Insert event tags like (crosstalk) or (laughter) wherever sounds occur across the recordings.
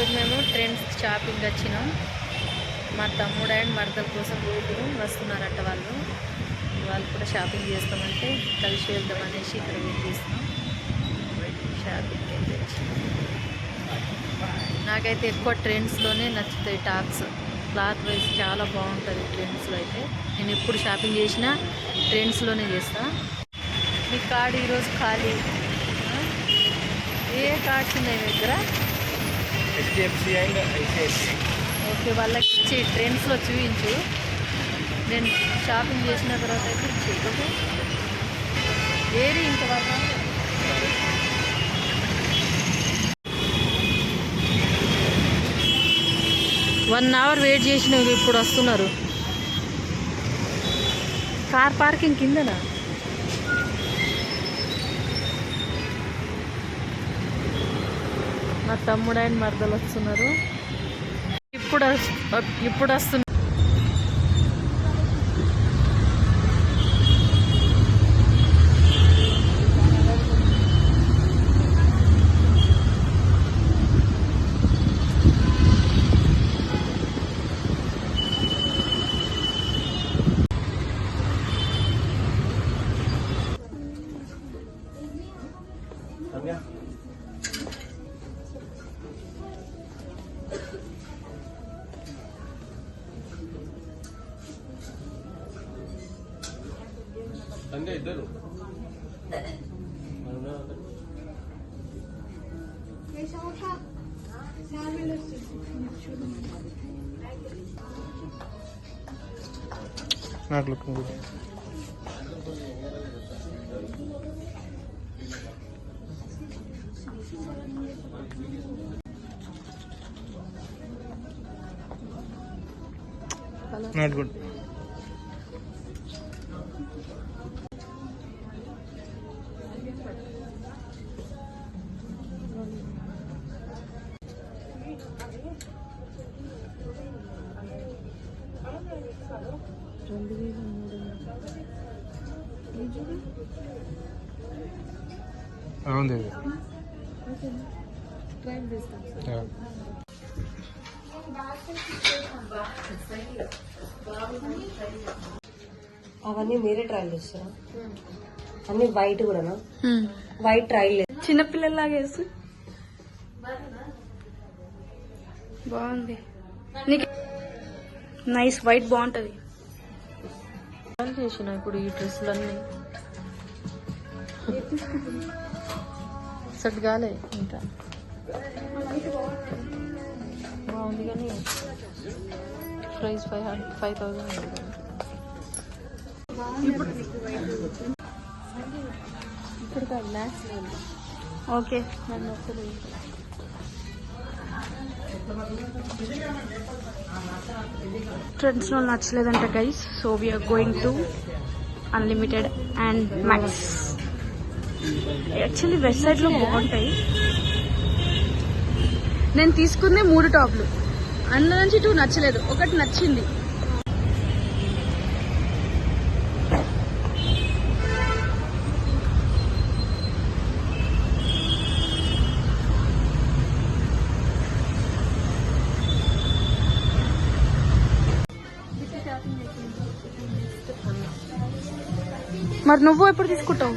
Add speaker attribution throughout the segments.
Speaker 1: ఈరోజు మేము trends shopping వచ్చినాం. మా తమ్ముడు అండ్ మరదల కోసం ఊరు వస్తున్నారట వాళ్ళు. వాళ్ళు కూడా షాపింగ్ చేస్తామంటే కలిసి వెళ్దాం అనేసి ఇక్కడ వెయిట్ చేస్తున్నాం షాపింగ్ అయితే నాకైతే ఎక్కువ ట్రెండ్స్లోనే నచ్చుతాయి టాప్స్. క్లాత్ వైజ్ చాలా బాగుంటుంది ట్రెండ్స్లో అయితే. నేను ఎప్పుడు షాపింగ్ చేసినా ట్రెండ్స్లోనే చేస్తా. మీ కార్డు ఈరోజు ఖాళీ. ఏ కార్డ్స్ ఉన్నాయి మీ దగ్గర?
Speaker 2: హెచ్డిఎఫ్సి అండ్ ఐసిఐసిఐ
Speaker 1: ఓకే వాళ్ళకి ఇచ్చి ట్రెండ్స్లో చూపించు. నేను షాపింగ్ చేసిన తర్వాత అయితే ఇచ్చి ఓకే ఏది ఇంకా వన్ అవర్ వెయిట్ చేసిన ఇప్పుడు వస్తున్నారు. కార్ పార్కింగ్ కిందనా? మా తమ్ముడు ఆయన మరదలు వస్తున్నారు. ఇప్పుడు ఇప్పుడు వస్తున్నారు
Speaker 2: సంధ్య ఇద్దరు నాకు లుకింగ్ గుడ్ నాట్ గుడ్ అవుంది
Speaker 1: ట్రైన్ చేస్తాం
Speaker 3: అవన్నీ మీరే ట్రైల్ చేస్తారా? అన్ని వైట్ కూడానా? వైట్ ట్రైల్ లేదు
Speaker 4: చిన్నపిల్లలాగా వేసు. బాగుంది. నీకు నైస్ వైట్ బాగుంటది.
Speaker 1: చేసిన ఇప్పుడు ఈ డ్రెస్సులన్నీ? సెట్ కాలే ఇంకా. బాగుంది కానీ price five hundred five thousand ఇప్పుడు కాదు. లేదు.
Speaker 4: ఓకే
Speaker 1: నన్ను ఒకసారి
Speaker 4: ట్రెండ్స్లో నచ్చలేదంట guys so we're going to unlimited and Max actually west సైడ్లో బాగుంటాయి. నేను తీసుకుందే మూడు టాప్లు. అందులో నుంచి టూ నచ్చలేదు. ఒకటి నచ్చింది. మరి నువ్వు ఎప్పుడు తీసుకుంటావు?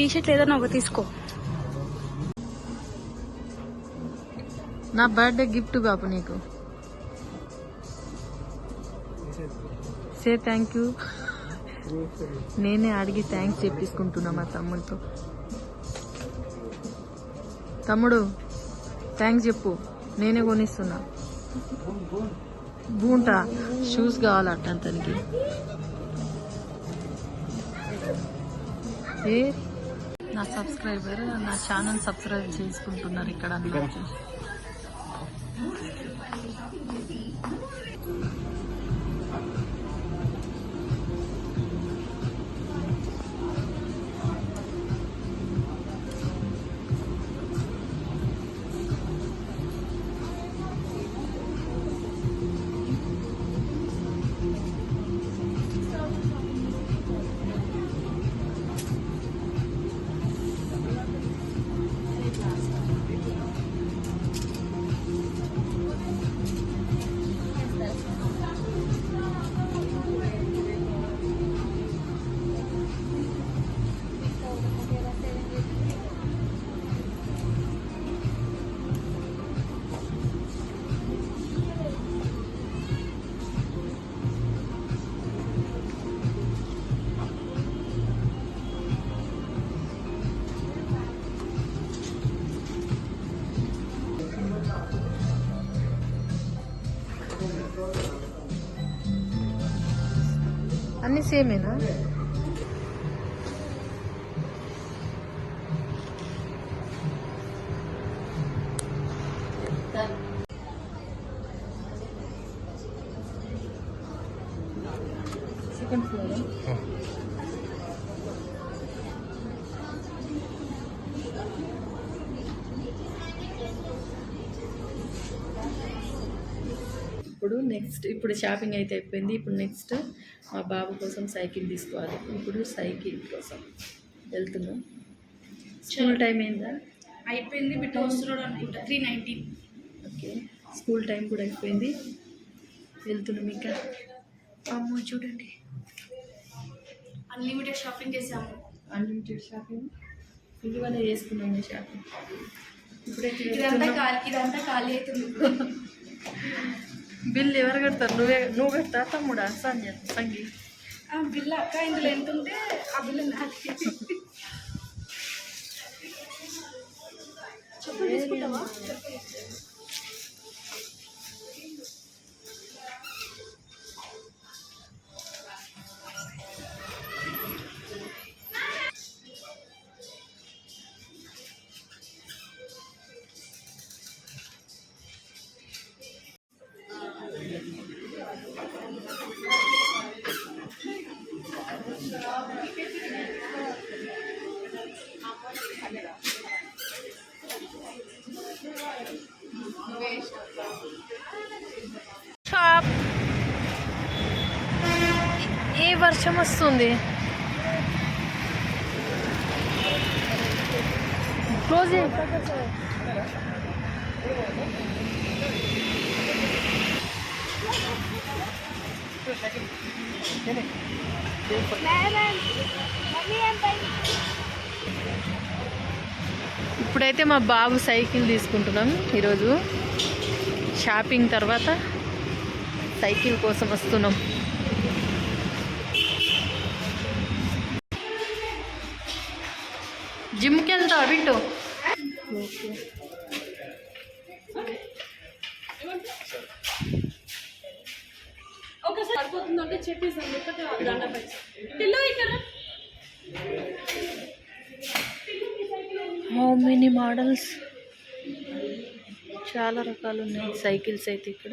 Speaker 4: టీ షర్ట్ ఏదైనా ఒక తీసుకో.
Speaker 1: నా బర్త్డే గిఫ్ట్ బాబు నీకు. Say thank you. నేనే అడిగి థ్యాంక్స్ చెప్పేసుకుంటున్నా మా తమ్ముడితో. తమ్ముడు థ్యాంక్స్ చెప్పు. నేనే కొనిస్తున్నా. బూంటా షూస్ కావాలట అతనికి ఏ? నా సబ్స్క్రైబర్ నా ఛానల్ సబ్స్క్రైబ్ చేసుకుంటున్నారు ఇక్కడ అందరూ. అన్ని సేమేనా? ఇప్పుడు నెక్స్ట్ ఇప్పుడు షాపింగ్ అయితే అయిపోయింది. ఇప్పుడు నెక్స్ట్ మా బాబు కోసం సైకిల్ తీసుకోవాలి. ఇప్పుడు సైకిల్ కోసం వెళ్తున్నాం. స్కూల్ టైం ఏందా
Speaker 4: అయిపోయింది బిడ్డ వస్తున్నాడు అనుకుంటా. Three nineteen
Speaker 1: okay. School time కూడా అయిపోయింది. వెళ్తున్నాం ఇంకా.
Speaker 4: అమ్మో చూడండి. అన్లిమిటెడ్ షాపింగ్ చేసాము.
Speaker 1: అన్లిమిటెడ్ షాపింగ్ ఇటీవల చేసుకున్నాం షాపింగ్ ఇప్పుడైతే
Speaker 4: ఇదంతా. ఖాళీ ఇదంతా ఖాళీ అవుతుంది. (laughs)
Speaker 1: బిల్ ఎవరు కడతారు? నువ్వే నువ్వు కడతా తమ్ముడా? సంజయ్ సంగీ.
Speaker 4: ఆ బిల్ అక్క ఇందులో ఎంత ఉంటే ఆ బిల్ నాది చెప్పు తీసుకుంటావా?
Speaker 1: వర్షం వస్తుంది. క్లోజ్ ఇప్పుడైతే మా బాబు సైకిల్ తీసుకుంటున్నాం ఈరోజు. షాపింగ్ తర్వాత సైకిల్ కోసం వస్తున్నాం. జిమ్కి వెళ్తావా బిట్టు
Speaker 4: ఒకసారి సరిపోతుందంటే చెప్పేసాను ఒకటి దండ పిల్ల ఇక్కడ.
Speaker 1: How many models. చాలా రకాలు ఉన్నాయి సైకిల్స్ అయితే ఇక్కడ.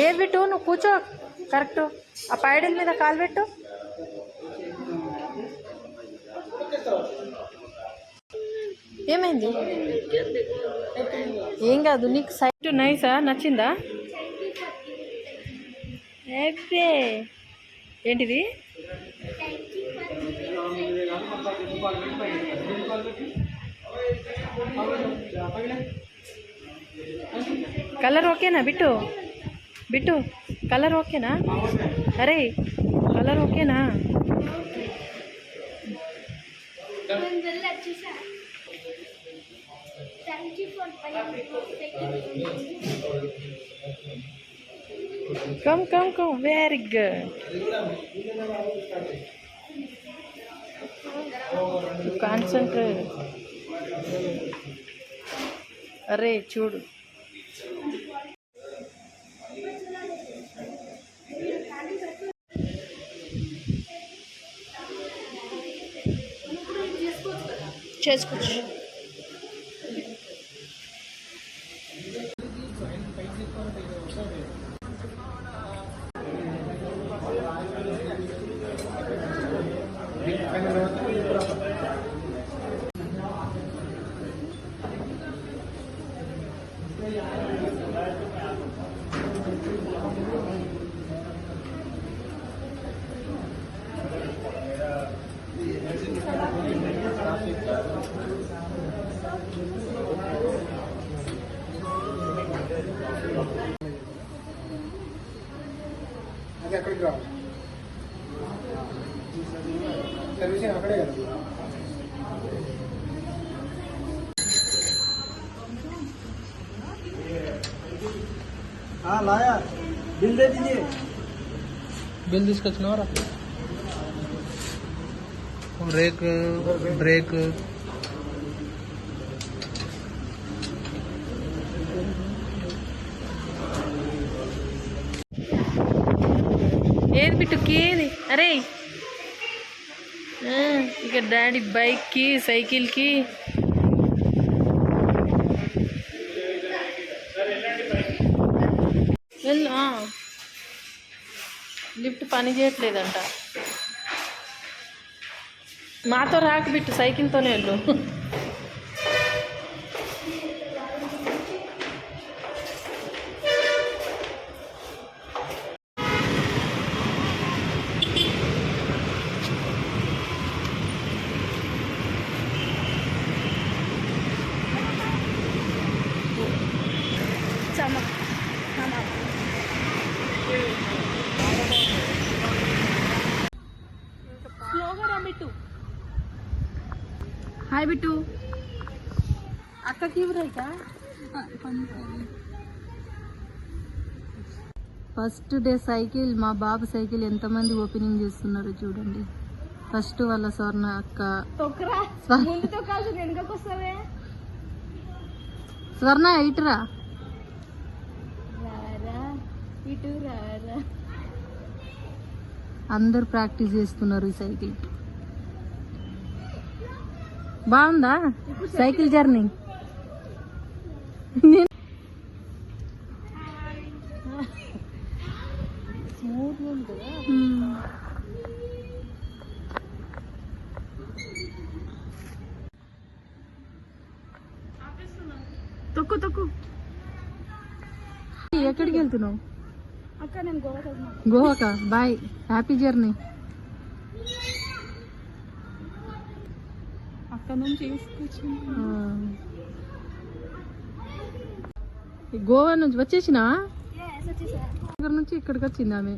Speaker 1: లేదు బిట్టు నువ్వు కూర్చో. కరెక్ట్ ఆ పైడల మీద కాలు పెట్టు. ఏమైంది? ఏం కాదు నీకు సైట్ నైసా నచ్చిందా? ఎబ్బే ఏంటిది? కలర్ ఓకేనా బిట్టు బిట్టు కలర్ ఓకేనా? అరే కలర్ ఓకేనా? Come come come very good concentrate అరే చూడు. చేసుకోవచ్చు.
Speaker 2: సర్వీసింగ్ అక్కడే కదా हाँ लाया बिल दे दीजिए बिल తీసుకొచ్చినవరా బ్రేక్ బ్రేక్
Speaker 1: ఏది బిట్టుకి ఏది అరే ఆ, ఇక డాడీ బైక్కి సైకిల్కి. వెళ్ళు లిఫ్ట్ పని చేయట్లేదంట. మాతో రాకబిట్టు సైకిల్తోనే వెళ్ళు. హాయ్ బిట్టు. అక్కకి ఇవ్వరైతా ఫస్ట్ డే సైకిల్ మా బాబు సైకిల్ ఎంతమంది ఓపెనింగ్ చేస్తున్నారు చూడండి. ఫస్ట్ వాళ్ళ స్వర్ణ అక్క. స్వ- స్వర్ణ ఇటురా అందరు ప్రాక్టీస్ చేస్తున్నారు ఈ సైకిల్. బాగుందా? Cycle journey. తొక్కు తొక్కు. ఎక్కడికి వెళ్తున్నావు
Speaker 4: అక్క నేను గోవా వెళ్తున్నా
Speaker 1: గోవాకా బాయ్. హ్యాపీ జర్నీ
Speaker 4: అక్కడ నుంచి తీసుకొచ్చి
Speaker 1: గోవా నుంచి వచ్చేసినా
Speaker 4: వచ్చేసా
Speaker 1: దగ్గర నుంచి ఇక్కడికి వచ్చింది ఆమె.